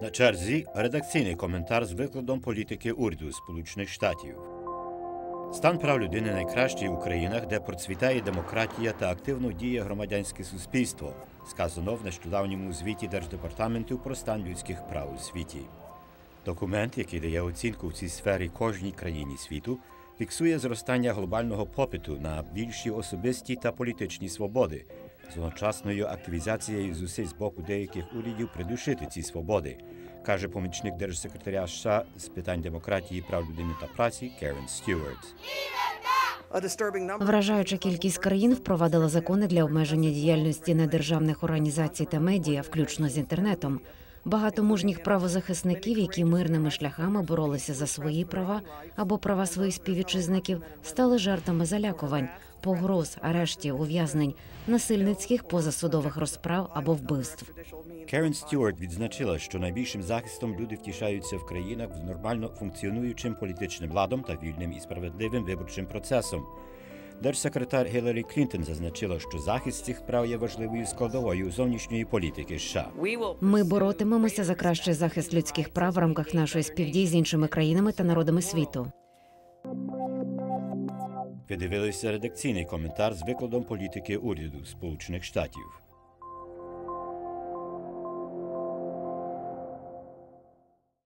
На черзі редакційний коментар з викладом політики уряду Сполучених Штатів. Стан прав людини найкращий у країнах, де процвітає демократія та активно діє громадянське суспільство, сказано в нещодавньому звіті Держдепартаменту про стан людських прав у світі. Документ, який дає оцінку в цій сфері кожній країні світу, фіксує зростання глобального попиту на більші особисті та політичні свободи з одночасною активізацією зусиль з боку деяких урядів придушити ці свободи, каже помічник держсекретаря США з питань демократії, прав людини та праці Керен Стюарт. Вражаюча кількість країн впровадила закони для обмеження діяльності недержавних організацій та медіа, включно з інтернетом. Багато мужніх правозахисників, які мирними шляхами боролися за свої права або права своїх співвітчизників, стали жертвами залякувань, погроз, арештів, ув'язнень, насильницьких позасудових розправ або вбивств. Керен Стюарт відзначила, що найбільшим захистом люди втішаються в країнах з нормально функціонуючим політичним ладом та вільним і справедливим виборчим процесом. Держсекретар Гіларі Клінтон зазначила, що захист цих прав є важливою складовою зовнішньої політики США. Ми боротимемося за кращий захист людських прав в рамках нашої співдії з іншими країнами та народами світу. Ви дивилися редакційний коментар з викладом політики уряду Сполучених Штатів.